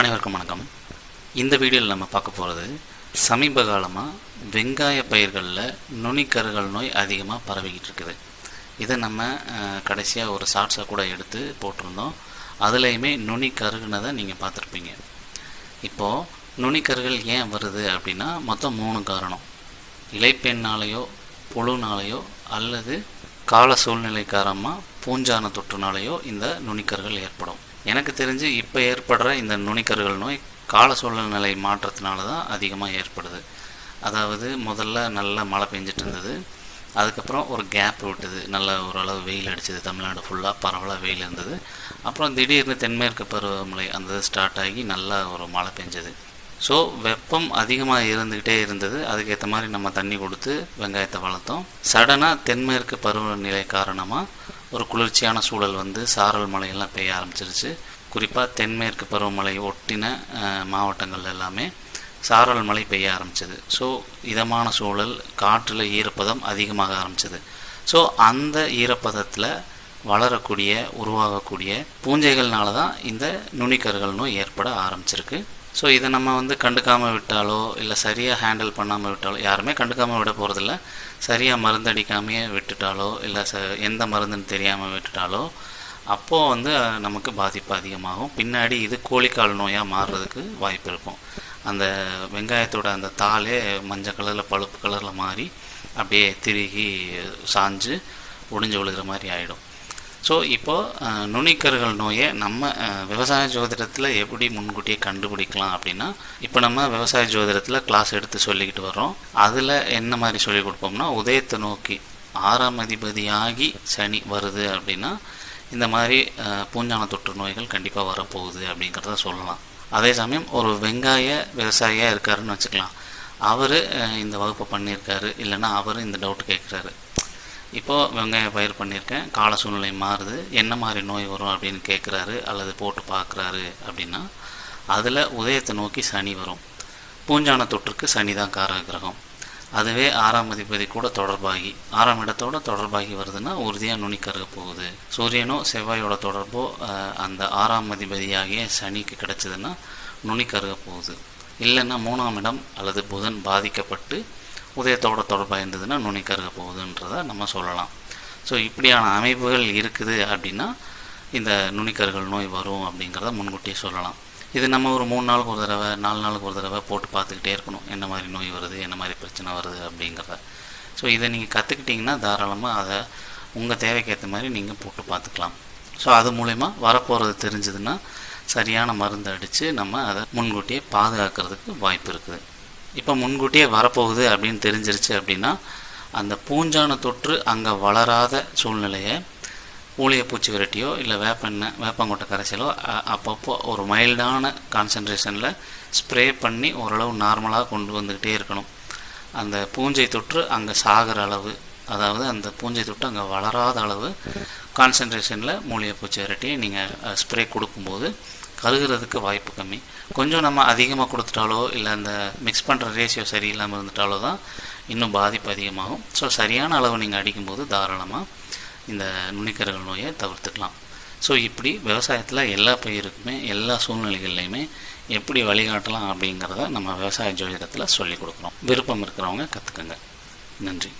அனைவருக்கும் வணக்கம். இந்த வீடியோவில் நம்ம பார்க்க போகிறது சமீப காலமாக வெங்காய பயிர்களில் நுனிக்கருகள் நோய் அதிகமாக பரவிக்கிட்டு இருக்குது. இதை நம்ம கடைசியாக ஒரு ஷார்ட்ஸாக கூட எடுத்து போட்டிருந்தோம். அதுலேயுமே நுனி கருகுனதை நீங்கள் பார்த்துருப்பீங்க. இப்போது நுனிக்கருகள் ஏன் வருது அப்படின்னா மொத்தம் மூணு காரணம். இலைப்பெண்ணாலேயோ புழுனாலேயோ அல்லது கால சூழ்நிலை காரணமாக பூஞ்சான தொற்றுனாலேயோ இந்த நுனிக்கருகள் ஏற்படும். எனக்கு தெரிஞ்சு இப்போ ஏற்படுற இந்த நுனிக்கருகள் நோய் கால சூழ்நிலை மாற்றத்தினால தான் அதிகமாக ஏற்படுது. அதாவது முதல்ல நல்லா மழை பெஞ்சிட்டு இருந்தது அதுக்கப்புறம் ஒரு கேப் விட்டுது. நல்ல ஓரளவு வெயில் அடிச்சது. தமிழ்நாடு ஃபுல்லாக பரவலாக வெயில் இருந்தது. அப்புறம் திடீர்னு தென்மேற்கு பருவமழை அந்த ஸ்டார்ட் ஆகி நல்லா ஒரு மழை பெஞ்சது. ஸோ வெப்பம் அதிகமாக இருந்துக்கிட்டே இருந்தது. அதுக்கேற்ற மாதிரி நம்ம தண்ணி கொடுத்து வெங்காயத்தை வளர்த்தோம். சடனாக தென்மேற்கு பருவநிலை காரணமாக ஒரு குளிர்ச்சியான சூழல் வந்து சாரல் மழையெல்லாம் பெய்ய ஆரம்பிச்சிருச்சு. குறிப்பாக தென்மேற்கு பருவமழை ஒட்டின மாவட்டங்கள் எல்லாமே சாரல் மழை பெய்ய ஆரம்பிச்சது. ஸோ இதமான சூழல் காற்றில் ஈரப்பதம் அதிகமாக ஆரம்பிச்சது. ஸோ அந்த ஈரப்பதத்தில் வளரக்கூடிய உருவாகக்கூடிய பூஞ்சைகள்னால தான் இந்த நுனிக்கருகள் நோய் ஏற்பட ஆரம்பிச்சிருக்கு. ஸோ இதை நம்ம வந்து கண்டுக்காமல் விட்டாலோ இல்லை சரியாக ஹேண்டில் பண்ணாமல் விட்டாலோ யாருமே கண்டுக்காமல் விட போகிறதில்ல சரியாக மருந்தடிக்காமையே விட்டுட்டாலோ இல்லை ச எந்த மருந்துன்னு தெரியாமல் விட்டுட்டாலோ அப்போது வந்து நமக்கு பாதிப்பு அதிகமாகும். பின்னாடி இது கோழிக்கால் நோயாக மாறுறதுக்கு வாய்ப்பு இருக்கும். அந்த வெங்காயத்தோட அந்த தாளே மஞ்சள் கலரில் பழுப்பு கலரில் மாறி அப்படியே திருகி சாஞ்சு ஒடிஞ்சு விழுகிற மாதிரி ஆகிடும் ஸோ இப்போது நுனிக்கருகள் நோயை நம்ம விவசாய ஜோதிடத்தில் எப்படி முன்கூட்டியே கண்டுபிடிக்கலாம் அப்படின்னா இப்போ நம்ம விவசாய ஜோதிடத்தில் கிளாஸ் எடுத்து சொல்லிக்கிட்டு வர்றோம். அதில் என்ன மாதிரி சொல்லி கொடுப்போம்னா உதயத்தை நோக்கி ஆறாம் அதிபதியாகி சனி வருது அப்படின்னா இந்த மாதிரி பூஞ்சான தொற்று நோய்கள் கண்டிப்பாக வரப்போகுது அப்படிங்கிறத சொல்லலாம். அதே சமயம் ஒரு வெங்காய விவசாயியாக இருக்காருன்னு வச்சுக்கலாம். அவர் இந்த வகுப்பை பண்ணியிருக்காரு இல்லைன்னா அவர் இந்த டவுட் கேட்குறாரு. இப்போது வெங்காய பயிர் பண்ணியிருக்கேன். கால சூழ்நிலை மாறுது. என்ன மாதிரி நோய் வரும் அப்படின்னு கேட்குறாரு அல்லது போட்டு பார்க்குறாரு அப்படின்னா அதில் உதயத்தை நோக்கி சனி வரும். பூஞ்சான தொற்றுக்கு சனி தான் காரக கிரகம் அதுவே ஆறாம் அதிபதி கூட தொடர்பாகி ஆறாம் இடத்தோட தொடர்பாகி வருதுன்னா உறுதியாக நுனி கருக போகுது. சூரியனோ செவ்வாயோட தொடர்போ அந்த ஆறாம் அதிபதியாகிய சனிக்கு கிடைச்சதுன்னா நுனி கருக போகுது. இல்லைன்னா மூணாம் இடம் அல்லது புதன் பாதிக்கப்பட்டு உதயத்தோட தொடர்பாக இருந்ததுன்னா நுனி கருக போகுதுன்றதை நம்ம சொல்லலாம். ஸோ இப்படியான அமைப்புகள் இருக்குது அப்படின்னா இந்த நுனிக்கருகள் நோய் வரும் அப்படிங்கிறத முன்கூட்டியே சொல்லலாம். இது நம்ம ஒரு மூணு நாளுக்கு ஒரு தடவை நாலு நாளுக்கு ஒரு தடவை போட்டு பார்த்துக்கிட்டே இருக்கணும். என்ன மாதிரி நோய் வருது என்ன மாதிரி பிரச்சனை வருது அப்படிங்கிறத. ஸோ இதை நீங்கள் கற்றுக்கிட்டிங்கன்னா தாராளமாக அதை உங்கள் தேவைக்கேற்ற மாதிரி நீங்கள் போட்டு பார்த்துக்கலாம். ஸோ அது மூலயமா வரப்போகிறது தெரிஞ்சதுன்னா சரியான மருந்து அடித்து நம்ம அதை முன்கூட்டியே பாதுகாக்கிறதுக்கு வாய்ப்பு இருக்குது. இப்போ முன்கூட்டியே வரப்போகுது அப்படின்னு தெரிஞ்சிருச்சு அப்படின்னா அந்த பூஞ்சான தொற்று அங்கே வளராத சூழ்நிலையை ஊழிய பூச்சி விரட்டியோ இல்லை வேப்பெண்ணெய் வேப்பங்கொட்டை கரைச்சலோ அப்பப்போ ஒரு மைல்டான கான்சன்ட்ரேஷனில் ஸ்ப்ரே பண்ணி ஓரளவு நார்மலாக கொண்டு வந்துக்கிட்டே இருக்கணும். அந்த பூஞ்சை தொற்று அங்கே சாகிற அளவு அதாவது அந்த பூஞ்சை தொற்று அங்கே வளராத அளவு கான்சன்ட்ரேஷனில் மூலிகை பூச்சி விரட்டியை நீங்கள் ஸ்ப்ரே கொடுக்கும்போது கருகிறதுக்கு வாய்ப்பு கம்மி. கொஞ்சம் நம்ம அதிகமாக கொடுத்துட்டாலோ இல்லை அந்த மிக்ஸ் பண்ணுற ரேஷியோ சரியில்லாமல் இருந்துட்டாலோ தான் இன்னும் பாதிப்பு அதிகமாகும். ஸோ சரியான அளவு நீங்கள் அடிக்கும்போது தாராளமாக இந்த நுனிக்கருகள் நோயை தவிர்த்துக்கலாம். ஸோ இப்படி விவசாயத்தில் எல்லா பயிருக்குமே எல்லா சூழ்நிலைகள்லையுமே எப்படி வழிகாட்டலாம் அப்படிங்கிறத நம்ம விவசாய ஜோதிடத்தில் சொல்லிக் கொடுக்குறோம். விருப்பம் இருக்கிறவங்க கற்றுக்குங்க நன்றி.